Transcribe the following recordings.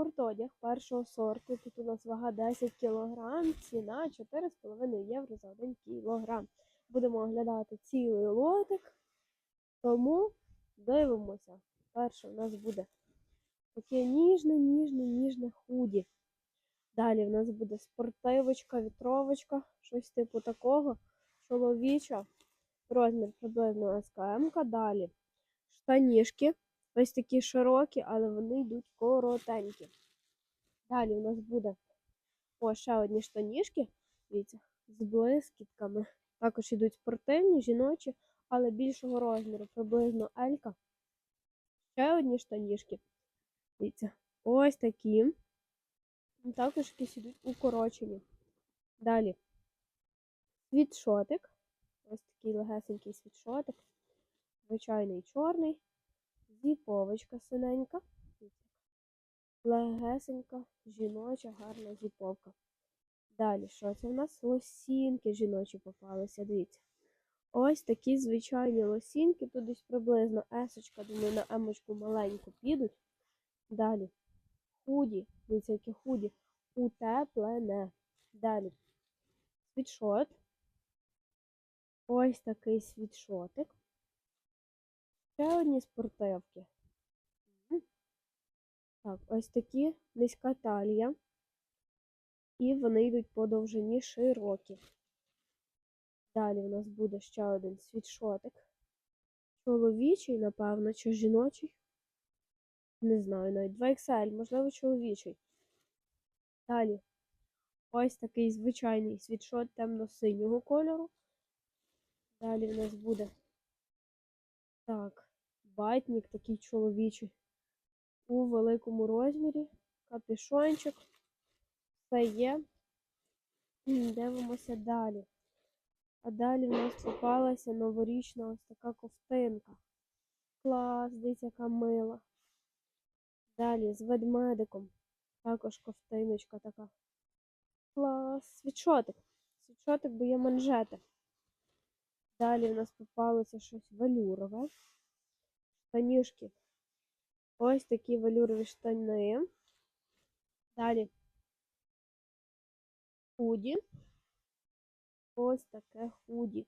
Спортодяг першого сорту. Тут у нас вага 10 кг, ціна 4,5 євро за 1 кг. Будемо оглядати цілий лотик, тому дивимося. Перше у нас буде таке ніжне, ніжне, ніжне худі. Далі в нас буде спортивочка, вітровочка, щось типу такого. Чоловіча. Розмір приблизно СКМ. Далі штанішки. Ось такі широкі, але вони йдуть коротенькі. Далі у нас буде о, ще одні штанішки, дивіться, з блискітками. Також йдуть спортивні, жіночі, але більшого розміру, приблизно Елька. Ще одні штанішки. Дивіться, ось такі. Також якісь йдуть укорочені. Далі світшотик. Ось такий легесенький світшотик. Звичайний чорний. Зіповочка синенька. Легесенька, жіноча, гарна зіповка. Далі, що це в нас? Лосінки жіночі попалися, дивіться. Ось такі звичайні лосінки. Тут десь приблизно есочка, думаю, на емочку маленьку підуть. Далі. Худі, дивіться, які худі. Утеплене. Далі. Світшот. Ось такий світшотик. Ще одні спортивки. Так, ось такі низька талія. І вони йдуть по довжині широкі. Далі у нас буде ще один світшотик. Чоловічий, напевно, чи жіночий. Не знаю, навіть 2XL, можливо, чоловічий. Далі. Ось такий звичайний світшот темно-синього кольору. Далі в нас буде так, батник такий чоловічий. У великому розмірі. Капюшончик. Все є. Дивимося далі. А далі в нас попалася новорічна ось така ковтинка. Клас, дивіться, яка мила. Далі з ведмедиком. Також ковтиночка така. Клас. Світшотик. Світшотик, бо є манжети. Далі в нас попалося щось велюрове. Штанішки. Ось такі велюрові штани. Далі худі. Ось таке худі.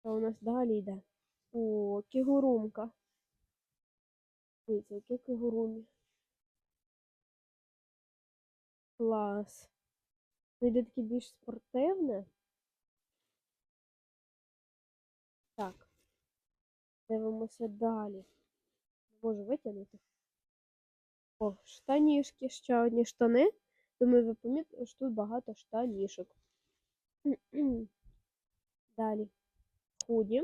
Що у нас далі йде? О, кігурумка. Дивіться, яке кігурумі. Клас. Ну, йде таке більш спортивне. Так. Дивимося далі. Можу витягнути. О, штанішки, ще одні штани. Думаю, ви помітили, що тут багато штанішок. Далі худі.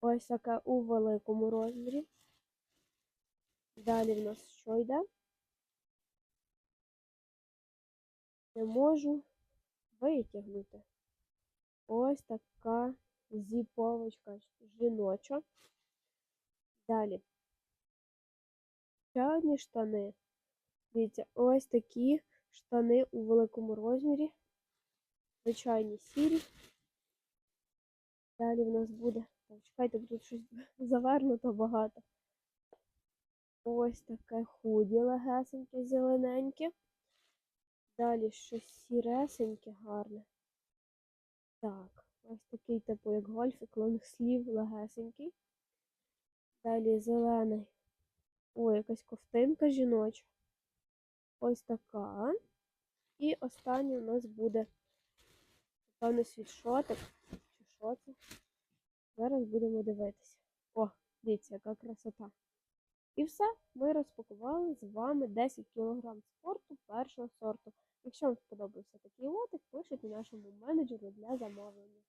Ось таке у великому розмірі. Далі в нас що йде? Не можу витягнути. Ось така зіповочка жіноча. Далі. Ще одні штани. Дивіться, ось такі штани у великому розмірі. Звичайні сірі. Далі в нас буде. Чекайте, тут щось завернуто багато. Ось таке худі легесеньке, зелененьке. Далі щось сіресеньке, гарне. Так, ось такий, типу, як гольфик, лонгслів легесенький. Далі зелений. О, якась ковтинка жіноча. Ось така. І останній у нас буде, напевно, світшотик. Чи що? Зараз будемо дивитися. О, дивіться, яка красота. І все, ми розпакували з вами 10 кг спорту першого сорту. Якщо вам сподобався такий лотик, пишіть нашому менеджеру для замовлення.